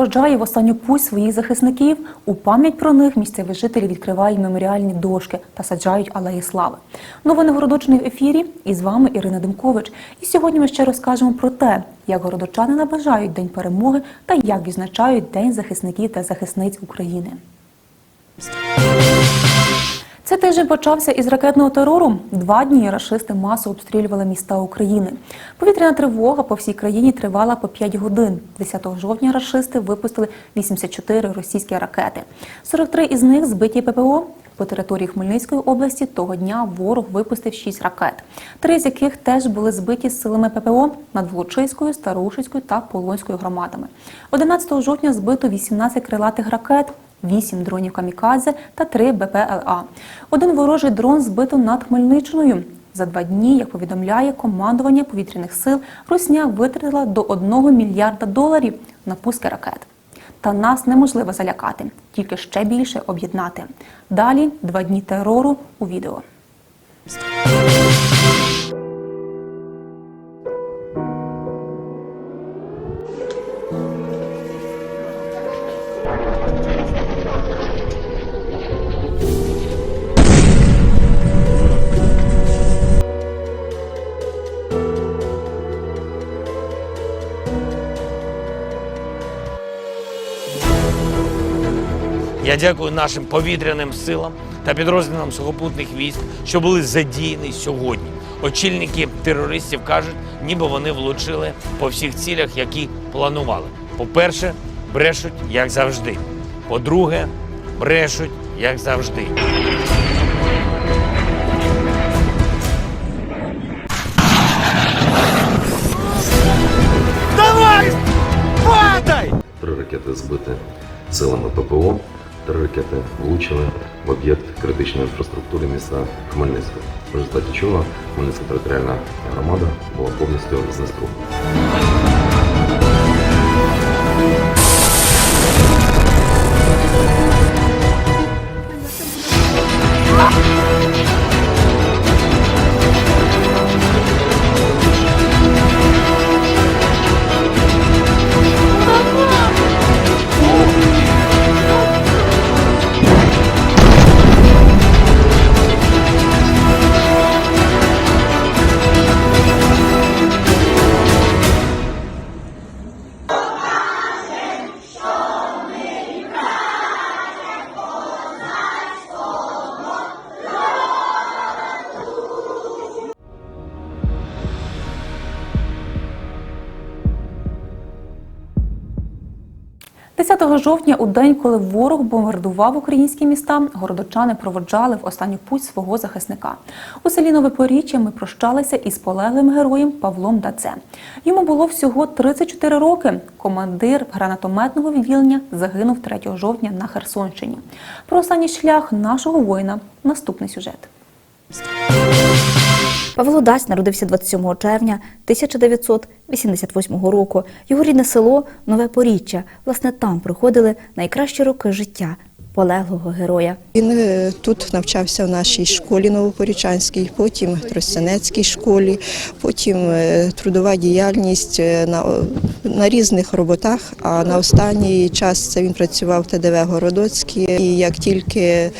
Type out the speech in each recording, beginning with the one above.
Проводжає в останню путь своїх захисників. У пам'ять про них місцеві жителі відкривають меморіальні дошки та саджають алеї слави. Новини Городочини в ефірі. І з вами Ірина Демкович. І сьогодні ми ще розкажемо про те, як городочани наближають День перемоги та як відзначають День захисників та захисниць України. Цей тиждень почався із ракетного терору. Два дні рашисти масово обстрілювали міста України. Повітряна тривога по всій країні тривала по 5 годин. 10 жовтня рашисти випустили 84 російські ракети. 43 із них збиті ППО. По території Хмельницької області того дня ворог випустив 6 ракет, три з яких теж були збиті силами ППО над Волочиською, Старушицькою та Полонською громадами. 11 жовтня збито 18 крилатих ракет. 8 дронів камікадзе та 3 БПЛА. Один ворожий дрон збито над Хмельниччиною. За два дні, як повідомляє командування повітряних сил, Русня витратила до 1 мільярда доларів на пуски ракет. Та нас неможливо залякати, тільки ще більше об'єднати. Далі два дні терору у відео. Я дякую нашим повітряним силам та підрозділам сухопутних військ, що були задіяні сьогодні. Очільники терористів кажуть, ніби вони влучили по всіх цілях, які планували. По-перше, брешуть як завжди. По-друге, брешуть як завжди. Давай! Падай! Три ракети збиті силами ППО, три ракети влучили в об'єкт критичної інфраструктури міста Хмельницького. В результаті чого Хмельницька територіальна громада була повністю знеструмлена. – жовтня, у день, коли ворог бомбардував українські міста, городочани проводжали в останню путь свого захисника. У селі Нове Поріччя ми прощалися із полеглим героєм Павлом Даце. Йому було всього 34 роки. Командир гранатометного відділення загинув 3 жовтня на Херсонщині. Про останній шлях нашого воїна – наступний сюжет. Павло Дась народився 27 червня 1988 року. Його рідне село Нове Поріччя. Власне, там проходили найкращі роки життя полеглого героя. Він е, тут навчався в нашій школі Новопорічанській, потім Тростянецькій школі, потім е, трудова діяльність е, на, на різних роботах. А на останній час це він працював в ТДВ Городоцькій. І як тільки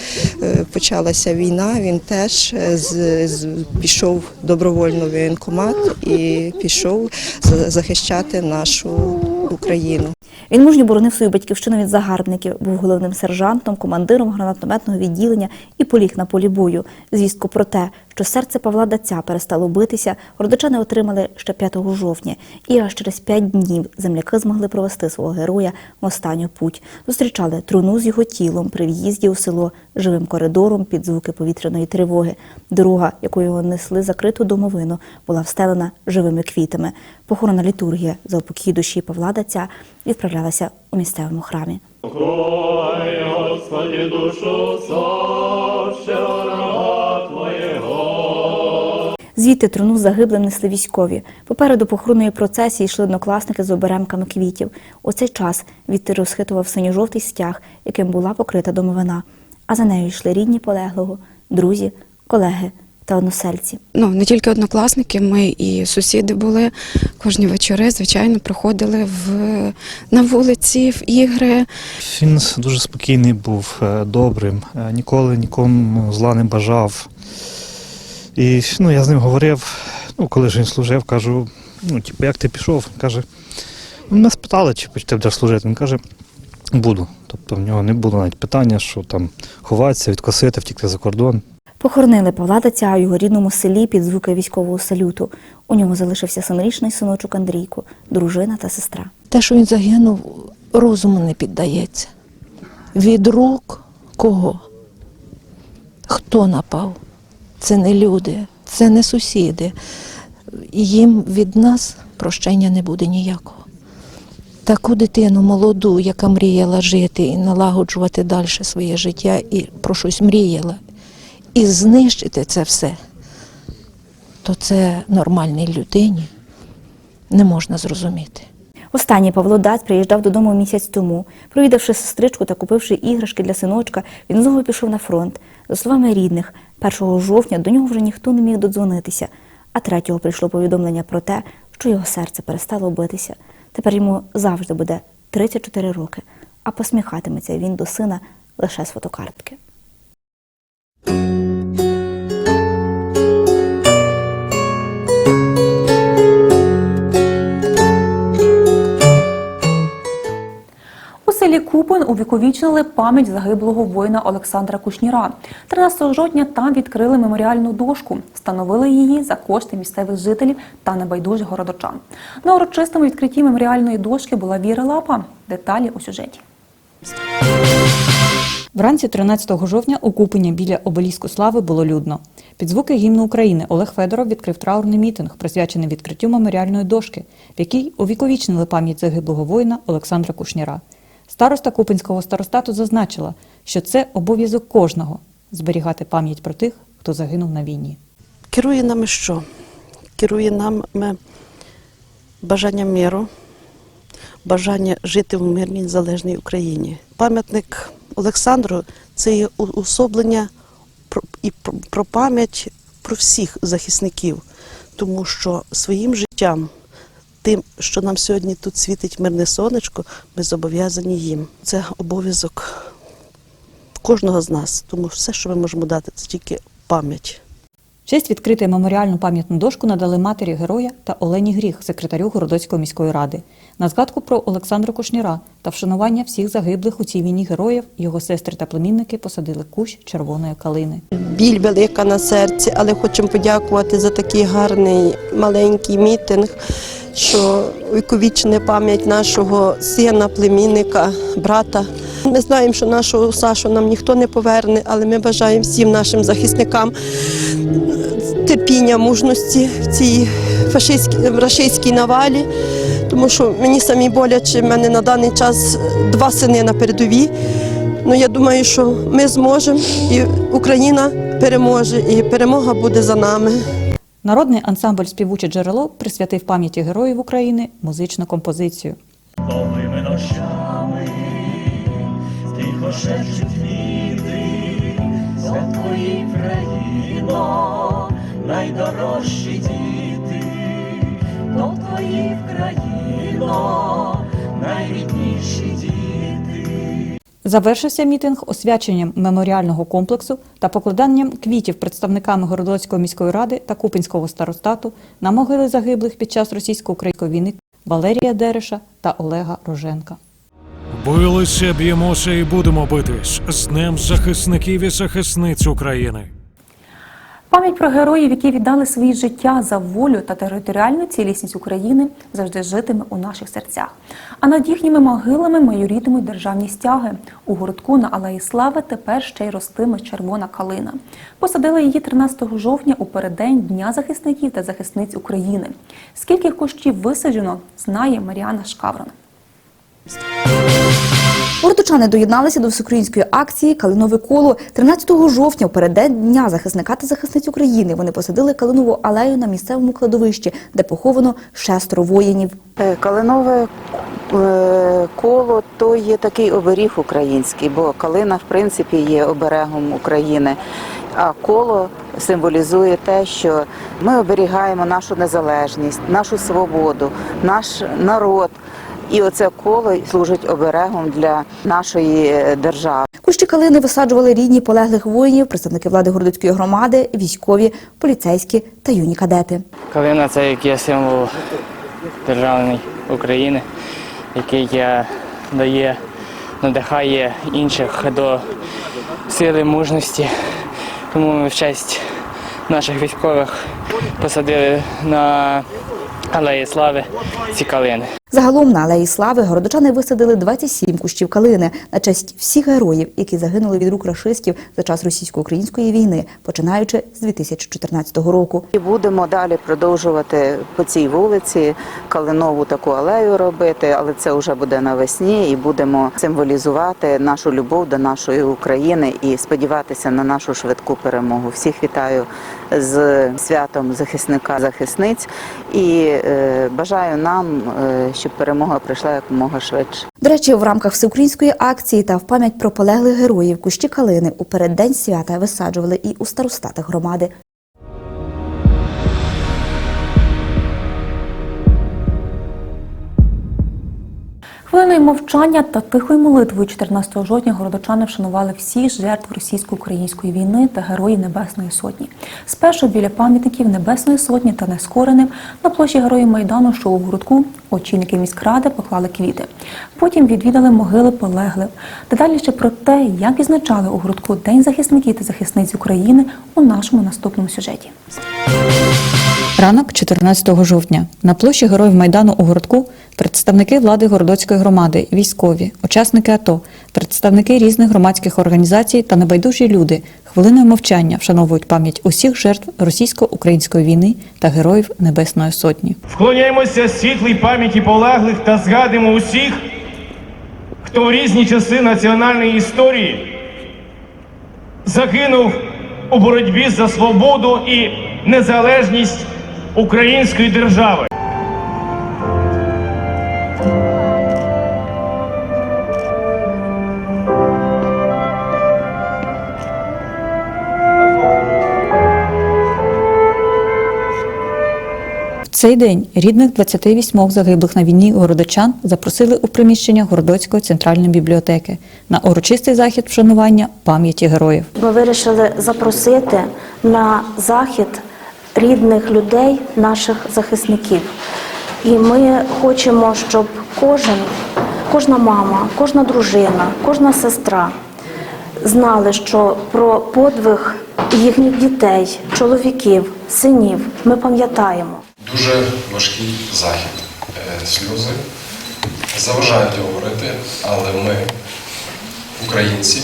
почалася війна, він теж з, з, пішов добровольно в воєнкомат і пішов за- захищати нашу Україну. Він мужньо боронив свою батьківщину від загарбників, був головним сержантом, командиром гранатометного відділення і поліг на полі бою. Звістку про те, що серце Павла Даця перестало битися, родичани отримали ще 5 жовтня. І аж через 5 днів земляки змогли провести свого героя в останню путь. Зустрічали труну з його тілом при в'їзді у село живим коридором під звуки повітряної тривоги. Дорога, якою його несли закриту домовину, була встелена живими квітами. Похоронна літургія за упокій душі Павла Даця відправлялася у місцевому храмі. Ой, Господи, душу. Звідти труну загиблим несли військові. Попереду похоронної процесії йшли однокласники з оберемками квітів. У цей час вітер розхитував синьо-жовтий стяг, яким була покрита домовина. А за нею йшли рідні полеглого, друзі, колеги та односельці. ну не тільки однокласники, ми і сусіди були. Кожні вечори, звичайно, приходили в на вулиці, в ігри. Він дуже спокійний був, е, добрим, е, ніколи нікому зла не бажав. І ну, я з ним говорив, ну, коли ж він служив, кажу, ну, типу, як ти пішов? Він каже, ну, мене спитали, чи ти будеш служити. Він каже, буду. Тобто в нього не було навіть питання, що там ховатися, відкосити, втікти за кордон. Похоронили Павла Даця у його рідному селі під звуки військового салюту. У нього залишився семирічний синочок Андрійко, дружина та сестра. Те, що він загинув, розуму не піддається. Від рук кого? Хто напав? Це не люди, це не сусіди. Їм від нас прощення не буде ніякого. Таку дитину молоду, яка мріяла жити і налагоджувати далі своє життя, і про щось мріяла, і знищити це все, то це нормальній людині не можна зрозуміти. Останній Павло Даць приїжджав додому місяць тому. Провідавши сестричку та купивши іграшки для синочка, він знову пішов на фронт. За словами рідних, 1 жовтня до нього вже ніхто не міг додзвонитися, а 3-го прийшло повідомлення про те, що його серце перестало битися. Тепер йому завжди буде 34 роки, а посміхатиметься він до сина лише з фотокартки. Селі Купин увіковічнили пам'ять загиблого воїна Олександра Кушніра. 13 жовтня там відкрили меморіальну дошку, встановили її за кошти місцевих жителів та небайдужих городочан. На урочистому відкритті меморіальної дошки була Віра Лапа. Деталі у сюжеті. Вранці 13 жовтня у Купині біля обеліску слави було людно. Під звуки гімну України Олег Федоров відкрив траурний мітинг, присвячений відкриттю меморіальної дошки, в якій увіковічнили пам'ять загиблого воїна Олександра Кушніра. Староста Купинського старостату зазначила, що це обов'язок кожного зберігати пам'ять про тих, хто загинув на війні. Керує нами що? Керує нами бажанням миру, бажання жити в мирній незалежній Україні. Пам'ятник Олександру це є уособлення про- і про пам'ять про всіх захисників, тому що своїм життям, тим, що нам сьогодні тут світить мирне сонечко, ми зобов'язані їм. Це обов'язок кожного з нас, тому все, що ми можемо дати, це тільки пам'ять. Честь відкрити меморіальну пам'ятну дошку надали матері героя та Олені Гріх, секретарю Городоцької міської ради. На згадку про Олександра Кушніра та вшанування всіх загиблих у цій війні героїв його сестри та племінники посадили кущ червоної калини. біль велика на серці, але хочемо подякувати за такий гарний маленький мітинг, що увіковічне пам'ять нашого сина, племінника, брата. Ми знаємо, що нашого Сашу нам ніхто не поверне, але ми бажаємо всім нашим захисникам терпіння, мужності в цій фашистській навалі. Тому що мені самі боляче, в мене на даний час два сини на передовій. Ну я думаю, що ми зможемо, і Україна переможе, і перемога буде за нами. Народний ансамбль Співуче джерело присвятив пам'яті героїв України музичну композицію. Новими ночами тихо шепчуть віти, за твої країно, найдорожчі діти, то твої країно, найрідніші діти. Завершився мітинг освяченням меморіального комплексу та покладанням квітів представниками Городоцької міської ради та Купинського старостату на могили загиблих під час російсько-української війни Валерія Дереша та Олега Роженка. Билися, б'ємося і будемо битись з Днем захисників і захисниць України. Пам'ять про героїв, які віддали свої життя за волю та територіальну цілісність України, завжди житиме у наших серцях. А над їхніми могилами майорітимуть державні стяги. У гуртку на Алеї Слави тепер ще й ростиме червона калина. Посадили її 13 жовтня у переддень Дня захисників та захисниць України. Скільки кущів висаджено, знає Маріана Шкаврон. Городочани доєдналися до всеукраїнської акції Калинове коло 13 жовтня, переддень Дня захисника та захисниць України. Вони посадили калинову алею на місцевому кладовищі, де поховано шестеро воїнів. Е, Калинове е, коло то є такий оберіг український, бо калина, в принципі, є оберегом України. а коло символізує те, що ми оберігаємо нашу незалежність, нашу свободу, наш народ. І оце коло служить оберегом для нашої е, держави. Кущі калини висаджували рідні полеглих воїнів, представники влади Городоцької громади, військові, поліцейські та юні кадети. Калина це як є символ державної України, який е, дає, надихає інших до сили мужності. Тому ми в честь наших військових посадили на алеї слави ці калини. Загалом на алеї слави городочани висадили 27 кущів калини на честь всіх героїв, які загинули від рук рашистів за час російсько-української війни, починаючи з 2014 року. І будемо далі продовжувати по цій вулиці калинову таку алею робити, але це вже буде навесні, і будемо символізувати нашу любов до нашої України і сподіватися на нашу швидку перемогу. Всіх вітаю з святом захисника захисниць і е, бажаю нам, е, щоб перемога прийшла якомога швидше. До речі, в рамках всеукраїнської акції та в пам'ять про полеглих героїв кущі калини у переддень свята висаджували і у старостатах громади. Хвилиною мовчання та тихою молитвою 14 жовтня городочани вшанували всіх жертв російсько-української війни та героїв Небесної Сотні. Спершу біля пам'ятників Небесної Сотні та Нескореним на площі Героїв Майдану, що у городку, очільники міськради поклали квіти. Потім відвідали могили полеглих. Детальніше про те, як відзначали у городку День захисників та захисниць України у нашому наступному сюжеті. Ранок 14 жовтня на площі Героїв Майдану у городку представники влади Городоцької громади, військові, учасники АТО, представники різних громадських організацій та небайдужі люди хвилиною мовчання вшановують пам'ять усіх жертв російсько-української війни та героїв Небесної Сотні. Вклоняємося світлій пам'яті полеглих та згадуємо усіх, хто в різні часи національної історії загинув у боротьбі за свободу і незалежність української держави. В цей день рідних 28 загиблих на війні городочан запросили у приміщення Городоцької центральної бібліотеки на урочистий захід вшанування пам'яті героїв. Ми вирішили запросити на захід рідних людей, наших захисників. І ми хочемо, щоб кожен, кожна мама, кожна дружина, кожна сестра знали, що про подвиг їхніх дітей, чоловіків, синів ми пам'ятаємо. Дуже важкий захід. Е, Сльози заважають говорити, але ми, українці,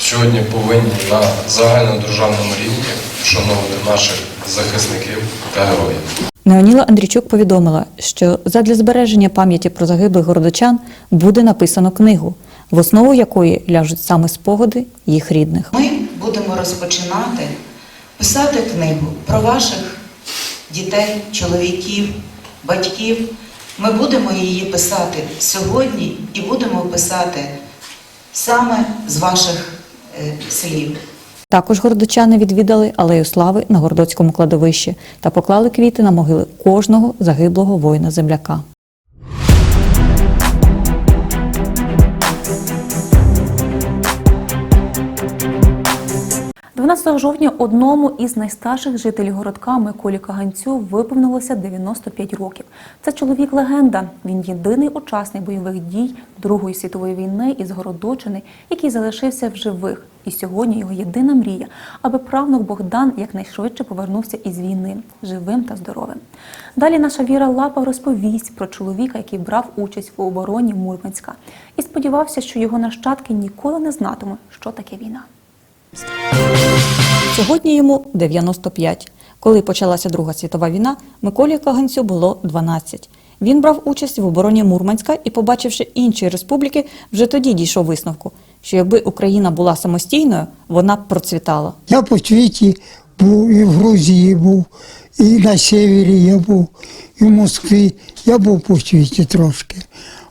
сьогодні повинні на загальнодержавному рівні вшановувати наших захисників та героїв. Неоніла Андрійчук повідомила, що задля збереження пам'яті про загиблих городочан буде написано книгу, в основу якої ляжуть саме спогади їх рідних. Ми будемо розпочинати писати книгу про ваших дітей, чоловіків, батьків. Ми будемо її писати сьогодні і будемо писати саме з ваших е, слів. Також городочани відвідали алею слави на Городоцькому кладовищі та поклали квіти на могили кожного загиблого воїна-земляка. 12 жовтня одному із найстарших жителів городка Миколі Каганцю виповнилося 95 років. Це чоловік легенда. Він єдиний учасник бойових дій Другої світової війни із Городочини, який залишився в живих. І сьогодні його єдина мрія, аби правнук Богдан якнайшвидше повернувся із війни живим та здоровим. Далі наша Віра Лапа розповість про чоловіка, який брав участь в обороні Мурманська, і сподівався, що його нащадки ніколи не знатимуть, що таке війна. Сьогодні йому 95. Коли почалася Друга світова війна, Миколі Каганцю було 12. Він брав участь в обороні Мурманська і, побачивши інші республіки, вже тоді дійшов висновку, що якби Україна була самостійною, вона б процвітала. Я по світі був і в Грузії був, і на севері я був, і в Москві. Я був по світі трошки.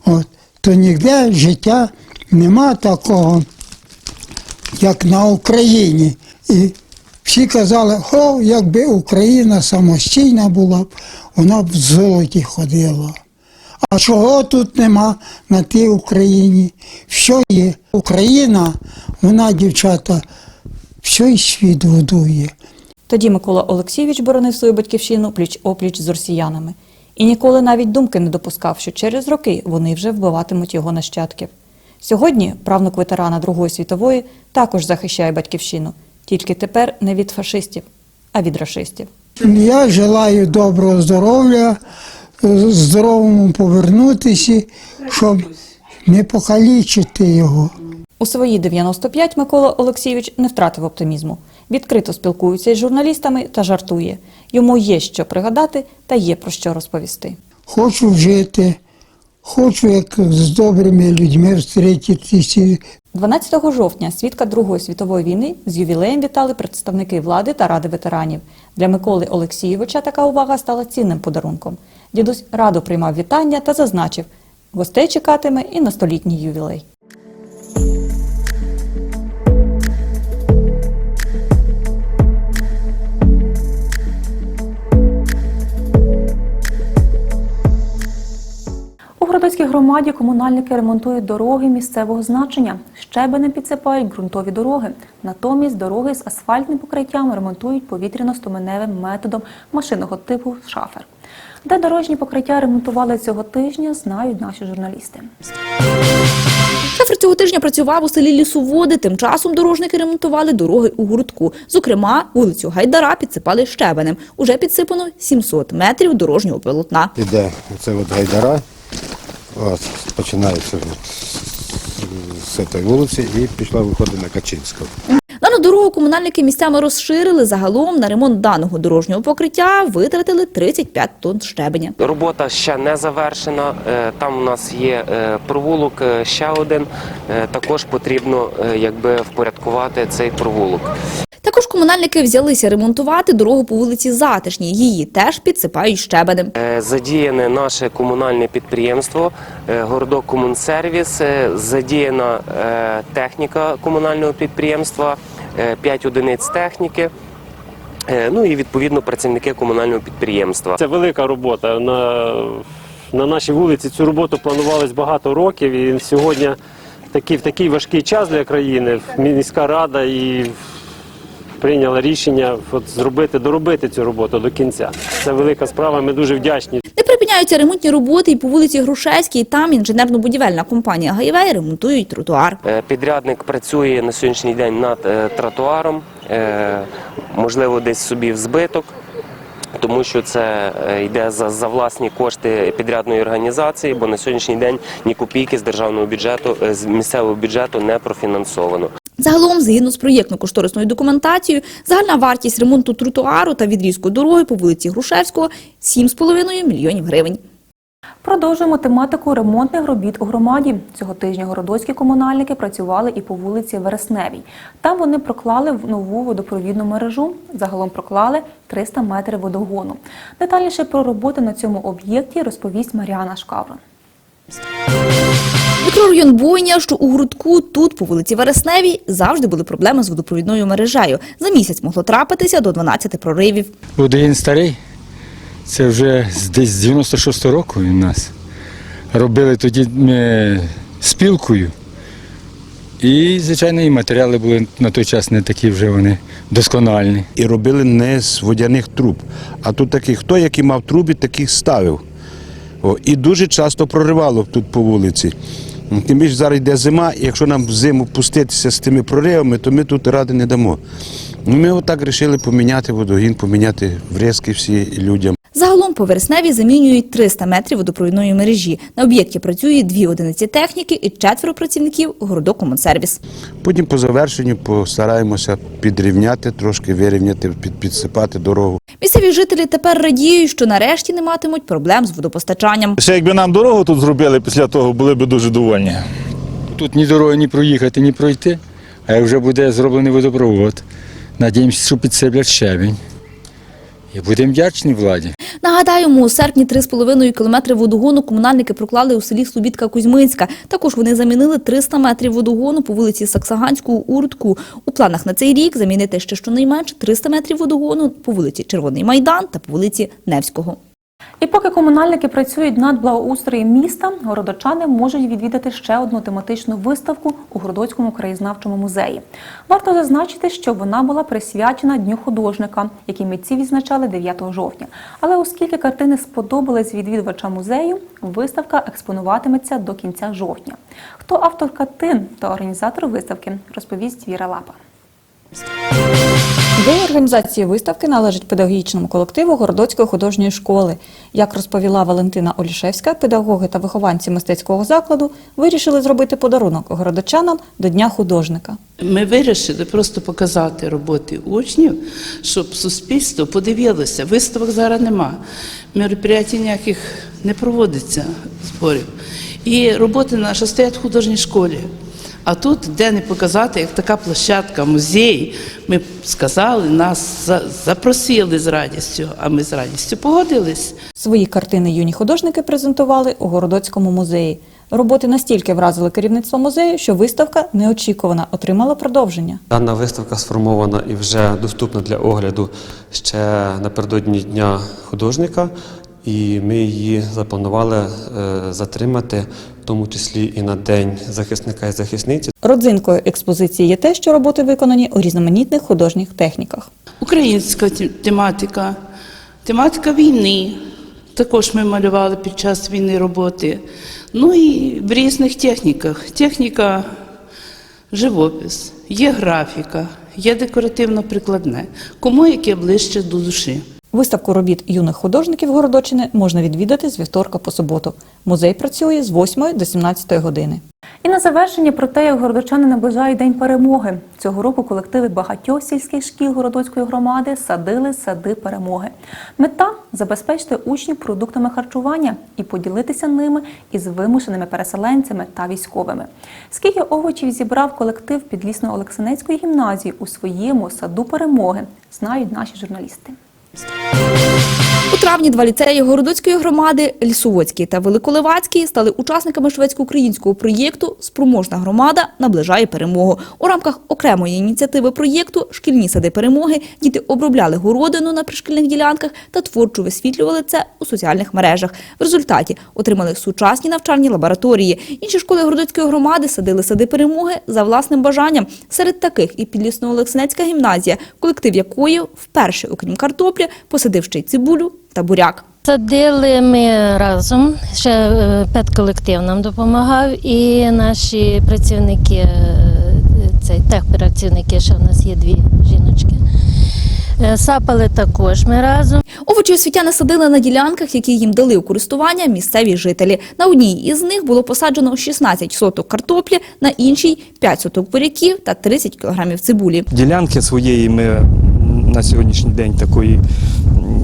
От. То ніде життя нема такого, як на Україні. І всі казали, о, якби Україна самостійна була б, вона б в золоті ходила. А чого тут нема на тій Україні? Що є? Україна, вона, дівчата, все світ годує. Тоді Микола Олексійович боронив свою батьківщину пліч опліч з росіянами. І ніколи навіть думки не допускав, що через роки вони вже вбиватимуть його нащадків. Сьогодні правнук ветерана Другої світової також захищає батьківщину, тільки тепер не від фашистів, а від рашистів. Я желаю доброго здоров'я, е, здоровому повернутися, щоб не покалічити його. У свої 95 Микола Олексійович не втратив оптимізму. Відкрито спілкується із журналістами та жартує. Йому є що пригадати та є про що розповісти. Хочу жити, хочу як з добрими людьми зустрітися. 12 жовтня, свідка Другої світової війни, з ювілеєм вітали представники влади та ради ветеранів. Для Миколи Олексійовича така увага стала цінним подарунком. Дідусь радо приймав вітання та зазначив, гостей чекатиме і на столітній ювілей. У Городоцькій громаді комунальники ремонтують дороги місцевого значення. Щебенем підсипають ґрунтові дороги. Натомість дороги з асфальтним покриттям ремонтують повітряно-стоманевим методом машинного типу шафер. Де дорожні покриття ремонтували цього тижня, знають наші журналісти. Шефер цього тижня працював у селі Лісоводи. Тим часом дорожники ремонтували дороги у гуртку. Зокрема, вулицю Гайдара підсипали щебенем. Уже підсипано 700 метрів дорожнього полотна. Іде оце от гайдара, починається от з цієї вулиці і пішла виходить на Качинську. Дану дорогу комунальники місцями розширили. Загалом на ремонт даного дорожнього покриття витратили 35 тонн щебеня. Робота ще не завершена. Е, Там у нас є е, провулок е, ще один. Також потрібно якби впорядкувати цей провулок. Також комунальники взялися ремонтувати дорогу по вулиці Затишній. Її теж підсипають щебенем. Е, Задіяне наше комунальне підприємство е, Городок Комунсервіс. Е, Задіяна техніка комунального підприємства, 5 одиниць техніки. Ну і відповідно працівники комунального підприємства. Це велика робота. На, на нашій вулиці цю роботу планувалось багато років. І сьогодні такий, в такий важкий час для країни міська рада і прийняла рішення от, зробити, доробити цю роботу до кінця. Це велика справа. Ми дуже вдячні. Не припиняються ремонтні роботи і по вулиці Грушевській. Там інженерно-будівельна компанія «Гайвей» ремонтують тротуар. Е, Підрядник працює на сьогоднішній день над е, тротуаром, е, можливо, десь собі в збиток, тому що це йде за, за власні кошти підрядної організації, бо на сьогоднішній день ні копійки з державного бюджету, з місцевого бюджету не профінансовано. Загалом, згідно з проєктно-кошторисною документацією, загальна вартість ремонту тротуару та відрізку дороги по вулиці Грушевського – 7,5 мільйонів гривень. Продовжуємо тематику ремонтних робіт у громаді. Цього тижня городоцькі комунальники працювали і по вулиці Вересневій. Там вони проклали нову водопровідну мережу. Загалом проклали 300 метрів водогону. Детальніше про роботи на цьому об'єкті розповість Маріана Шкаврон. Мікрорайон Бойня, що у Грудку, тут, по вулиці Вересневій, завжди були проблеми з водопровідною мережею. За місяць могло трапитися до 12 проривів. Водогін старий, це вже десь з 96-го року він у нас. Робили тоді ми спілкою. І, звичайно, і матеріали були на той час не такі вже вони доскональні. І робили не з водяних труб. А тут такий, хто які мав труби, таких ставив. О, і дуже часто проривало тут по вулиці. Тим більше зараз йде зима, і якщо нам зиму пуститися з тими проривами, то ми тут ради не дамо. Ну, Ми отак вирішили поміняти водогін, поміняти врізки всі людям. Загалом по Вересневій замінюють 300 метрів водопровідної мережі. На об'єкті працює дві одиниці техніки і четверо працівників городок Комунсервіс. Потім по завершенню постараємося підрівняти, трошки вирівняти, підсипати дорогу. Місцеві жителі тепер радіють, що нарешті не матимуть проблем з водопостачанням. Ще якби нам дорогу тут зробили після того, були б дуже довольні. Тут ні дороги, ні проїхати, ні пройти, а як вже буде зроблений водопровод. Надіємося, що підсиплять щебінь. І будемо вдячні владі. Нагадаємо, у серпні 3,5 кілометри водогону комунальники проклали у селі Слобідка Кузьминська. Також вони замінили 300 метрів водогону по вулиці Саксаганського у Рудку. У планах на цей рік замінити ще щонайменше 300 метрів водогону по вулиці Червоний Майдан та по вулиці Невського. І поки комунальники працюють над благоустроєм міста, городочани можуть відвідати ще одну тематичну виставку у Городоцькому краєзнавчому музеї. Варто зазначити, що вона була присвячена Дню художника, який митці відзначали 9 жовтня. Але оскільки картини сподобались відвідувачам музею, виставка експонуватиметься до кінця жовтня. Хто автор картин та організатор виставки, розповість Віра Лапа. Ідея організації виставки належить педагогічному колективу Городоцької художньої школи. Як розповіла Валентина Олішевська, педагоги та вихованці мистецького закладу вирішили зробити подарунок городочанам до Дня художника. Ми вирішили просто показати роботи учнів, щоб суспільство подивилося. Виставок зараз нема. Мероприятій ніяких не проводиться зборів. І роботи наші стоять в художній школі. А тут, де не показати, як така площадка, музей, ми сказали, нас за- запросили з радістю, а ми з радістю погодились. Свої картини юні художники презентували у Городоцькому музеї. Роботи настільки вразили керівництво музею, що виставка неочікувана отримала продовження. Дана виставка сформована і вже доступна для огляду ще напередодні Дня художника, і ми її запланували е, затримати, в тому числі і на День захисника і захисниці. Родзинкою експозиції є те, що роботи виконані у різноманітних художніх техніках. Українська тематика, тематика війни. Також ми малювали під час війни роботи. Ну і в різних техніках. Техніка живопис, є графіка, є декоративно-прикладне. Кому яке ближче до душі. Виставку робіт юних художників Городочини можна відвідати з вівторка по суботу. Музей працює з 8 до 17 години. І на завершення про те, як городочани наближають День перемоги. Цього року колективи багатьох сільських шкіл Городоцької громади садили сади перемоги. Мета забезпечити учнів продуктами харчування і поділитися ними із вимушеними переселенцями та військовими. Скільки овочів зібрав колектив Підлісно-Олексинецької гімназії у своєму саду перемоги, знають наші журналісти. podcast. У травні два ліцеї Городоцької громади Лісоводський та Великоливацький стали учасниками шведсько-українського проєкту Спроможна громада наближає перемогу. У рамках окремої ініціативи проєкту Шкільні сади перемоги діти обробляли городину на пришкільних ділянках та творчо висвітлювали це у соціальних мережах. В результаті отримали сучасні навчальні лабораторії. Інші школи Городоцької громади садили сади перемоги за власним бажанням. Серед таких і Підлісно-Олексинецька гімназія, колектив якої вперше, окрім картоплі, посадив ще й цибулю та буряк. Садили ми разом, ще е, педколектив нам допомагав, і наші працівники, е, цей техпрацівники, ще в нас є дві жіночки. Е, Сапали також ми разом. Овочі освітяни садили на ділянках, які їм дали у користування місцеві жителі. На одній із них було посаджено 16 соток картоплі, на іншій 5 соток буряків та 30 кілограмів цибулі. Ділянки своєї ми на сьогоднішній день такої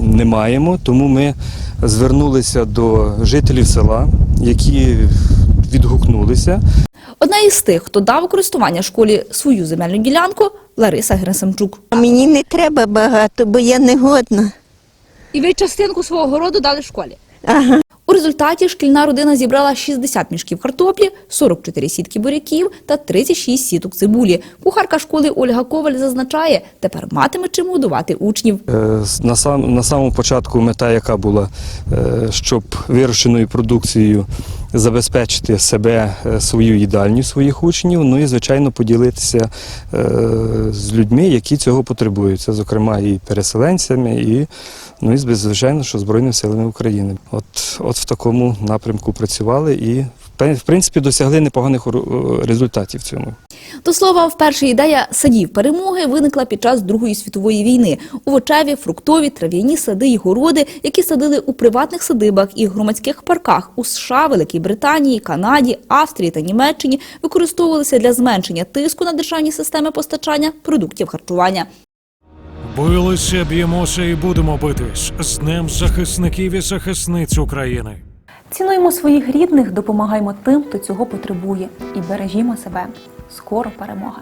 не маємо, тому ми звернулися до жителів села, які відгукнулися. Одна із тих, хто дав у користування школі свою земельну ділянку, Лариса Герасимчук. Мені не треба багато, бо я не годна. І ви частинку свого городу дали школі? Ага. У результаті шкільна родина зібрала 60 мішків картоплі, 44 сітки буряків та 36 сіток цибулі. Кухарка школи Ольга Коваль зазначає, тепер матиме чим годувати учнів. Е, На, сам, на самому початку мета, яка була, е, щоб вирощеною продукцією забезпечити себе, е, свою їдальню своїх учнів, ну і, звичайно, поділитися е, з людьми, які цього потребують. Це, зокрема, і переселенцями, і, ну, і звичайно, що Збройними силами України. От, от в такому напрямку працювали і, в принципі, досягли непоганих результатів в цьому. До слова, вперше ідея садів перемоги виникла під час Другої світової війни. Овочеві, фруктові, трав'яні сади і городи, які садили у приватних садибах і громадських парках у США, Великій Британії, Канаді, Австрії та Німеччині, використовувалися для зменшення тиску на державні системи постачання продуктів харчування. Билися, б'ємося і будемо битись з Днем захисників і захисниць України. Цінуємо своїх рідних, допомагаємо тим, хто цього потребує, і бережімо себе. Скоро перемога!